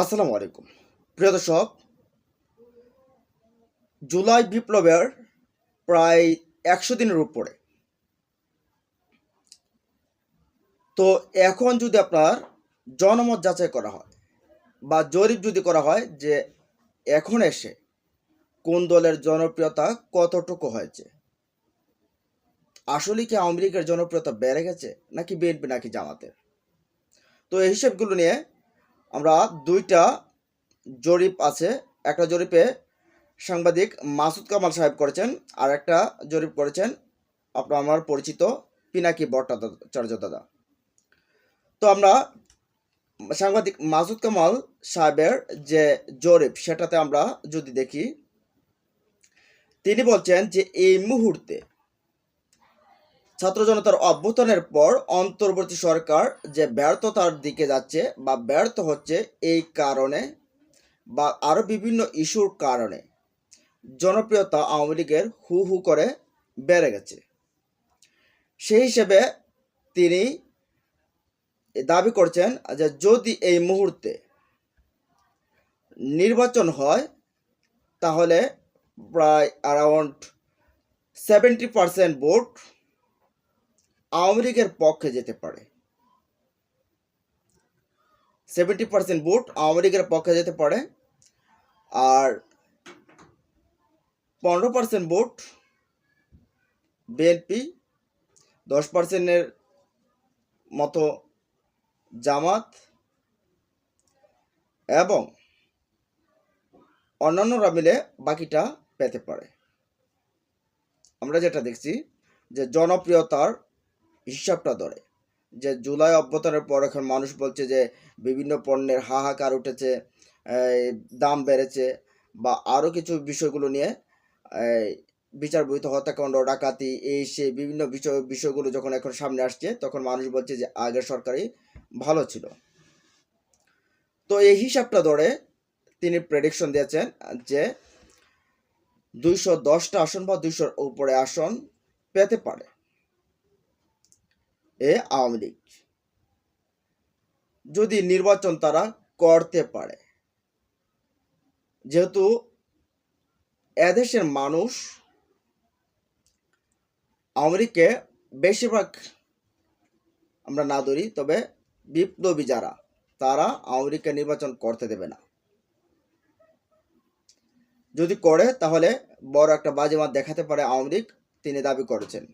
আসসালামু আলাইকুম। প্রিয় দর্শক, জুলাই বিপ্লবের প্রায় একশো দিনের উপরে। তো এখন যদি আপনার জনমত যাচাই করা হয় বা জরিপ যদি করা হয় যে এখন এসে কোন দলের জনপ্রিয়তা কতটুকু হয়েছে, আসলে কি আওয়ামী লীগের জনপ্রিয়তা বেড়ে গেছে নাকি বিএনপি নাকি জামাতের? তো এই হিসাবগুলো নিয়ে আমরা দুইটা জরিপ আছে। একটা জরিপে সাংবাদিক মাসুদ কামাল সাহেব করেছেন আর একটা জরিপ করেছেন আপনার আমার পরিচিত পিনাকি ভট্টাচার্য দাদা। তো আমরা সাংবাদিক মাসুদ কামাল সাহেবের যে জরিপ, সেটাতে আমরা যদি দেখি, তিনি বলছেন যে এই মুহূর্তে ছাত্র জনতার অভ্যুত্থানের পর অন্তর্বর্তী সরকার যে ব্যর্থতার দিকে যাচ্ছে বা ব্যর্থ হচ্ছে এই কারণে বা আরও বিভিন্ন ইস্যুর কারণে জনপ্রিয়তা আওয়ামী লীগের হু হু করে বেড়ে গেছে। সেই হিসেবে তিনি দাবি করছেন যে যদি এই মুহূর্তে নির্বাচন হয়, তাহলে প্রায় around seventy percent vote Awami লীগের পক্ষে যেতে পারে। সেভেন্টি পার্সেন্ট ভোট আওয়ামী লীগের পক্ষে যেতে পারে। আর পনেরো পার্সেন্ট ভোট বিএনপি দশ পার্সেন্টের মতো জামাত এবং অন্যান্যরা মিলে বাকিটা পেতে পারে। আমরা যেটা দেখছি যে জনপ্রিয়তার হিসাবটা ধরে। যে জুলাই অভ্যুত্থানের পর এখন মানুষ বলছে যে বিভিন্ন পণ্যের হাহাকার উঠেছে দাম বেড়েছে বা আরও কিছু বিষয়গুলো নিয়ে, এই বিচার বহিত হত্যাকাণ্ড, ডাকাতি, এই সে বিভিন্ন বিষয়, বিষয়গুলো যখন এখন সামনে আসছে, তখন মানুষ বলছে যে আগের সরকারই ভালো ছিল। তো এই হিসাবটা ধরে তিনি প্রেডিকশন দিয়েছেন যে দুইশো দশটা আসন বা দুইশোর উপরে আসন পেতে পারে। এ আওয়ামী লীগ। যদি নির্বাচন তারা করতে পারে। যেহেতু এদেশের মানুষ আওয়ামী লীগকে বেশিরভাগ আমরা না ধরি, তবে বিপ্লবী যারা, তারা আওয়ামী লীগকে নির্বাচন করতে দেবে না। যদি করে, তাহলে বড় একটা বাজিমাত দেখাতে পারে আওয়ামী লীগ, তিনি দাবি করেছেন।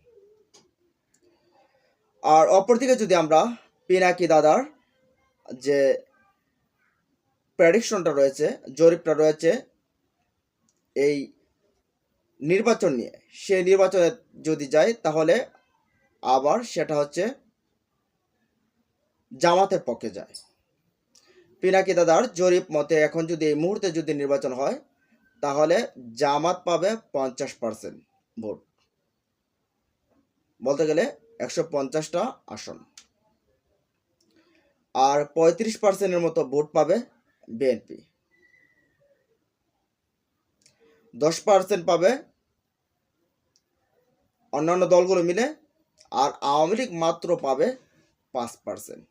আর অপরদিকে যদি আমরা পিনাকি দাদার যে প্রেডিকশনটা রয়েছে, জরিপটা রয়েছে, এই নির্বাচন নিয়ে, সে নির্বাচনে যদি যায়, তাহলে আবার সেটা হচ্ছে জামাতের পক্ষে যায়। পিনাকি দাদার জরিপ মতে এখন যদি এই মুহূর্তে যদি নির্বাচন হয়, তাহলে জামাত পাবে পঞ্চাশ পার্সেন্ট ভোট। বলতে গেলে একশো পঞ্চাশটা আসন। আর পঁয়ত্রিশ পার্সেন্টের মতো ভোট পাবে বিএনপি। দশ পার্সেন্ট পাবে অন্যান্য দলগুলো মিলে, আর আওয়ামী লীগ মাত্র পাবে পাঁচ পার্সেন্ট।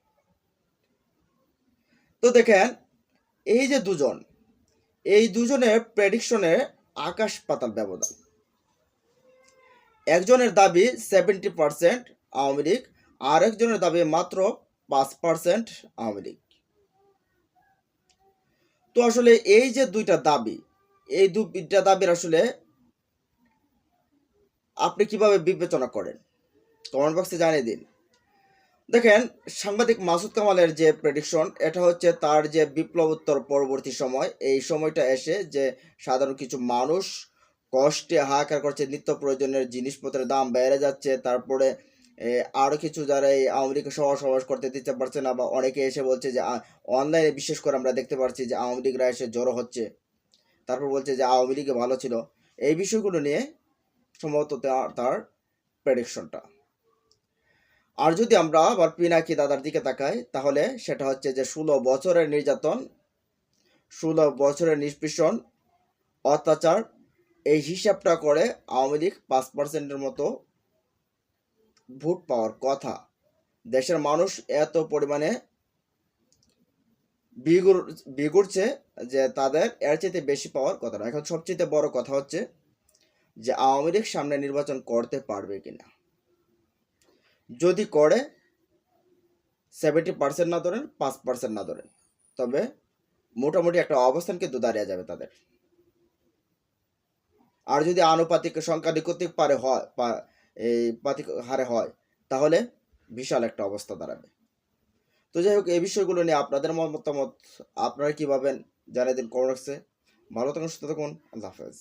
তো দেখেন, এই যে দুজন, এই দুজনের প্রেডিকশনে আকাশ পাতাল ব্যবধান। একজনের দাবি সেভেন্টি পার্সেন্ট আওয়ামী লীগ আর একজনের দাবি মাত্র পাঁচ পার্সেন্ট আওয়ামী লীগ। তো আসলে এই যে দুইটা দাবি, এই দুইটা দাবির আসলে আপনি কীভাবে বিবেচনা করেন? কমেন্ট বক্সে জানিয়ে দিন। দেখেন, সাংবাদিক মাসুদ কামালের যে প্রেডিকশন এটা হচ্ছে তার যে বিপ্লবোত্তর পরবর্তী সময়। এই সময়টা এসে যে সাধারণ কিছু মানুষ কষ্টে হাহাকার করছে নিত্য প্রয়োজনের জিনিসপত্রের দাম বেড়ে যাচ্ছে। তারপরে আরও কিছু যারা এই আওয়ামী সভা সমাবেশ করতে দিতে পারছে না বা অনেকে এসে বলছে যে অনলাইনে বিশেষ করে আমরা দেখতে পাচ্ছি যে আওয়ামী লীগরা এসে জড়ো হচ্ছে। তারপর বলছে যে আওয়ামী লীগে ভালো ছিল। এই বিষয়গুলো নিয়ে সম্ভবত তার প্রেডিকশনটা আর যদি আমরা আবার পিনাকি দাদার দিকে তাকাই, তাহলে সেটা হচ্ছে যে ষোলো বছরের নির্যাতন, ষোলো বছরের নিষ্পেষণ, অত্যাচার এই হিসাবটা করে আওয়ামী লীগ পাঁচ পার্সেন্টের মতো ভোট পাওয়ার কথা। দেশের মানুষ এত পরিমাণে বিগুর বিগুড়ছে যে তাদের এর চাইতে বেশি পাওয়ার কথা না। এখন সবচেয়ে বড় কথা হচ্ছে যে আওয়ামী লীগ সামনে নির্বাচন করতে পারবে কিনা। যদি করে সেভেন্টি পার্সেন্ট না ধরেন, পাঁচ পার্সেন্ট না ধরেন, তবে মোটামুটি একটা অবস্থান কিন্তু দাঁড়িয়ে যাবে তাদের। আর যদি আনুপাতিক সংখ্যা নিকতিক পারে হয় এই পাতিক হারে হয়, তাহলে বিশাল একটা অবস্থা দাঁড়াবে। তো যাই হোক, এই বিষয়গুলো নিয়ে আপনাদের মতামত, আপনারা কী ভাবেন? জানিয়ে দিন কমেন্ট ভালো থাকুন, সুস্থ থাকুন, আল্লাহ হাফেজ।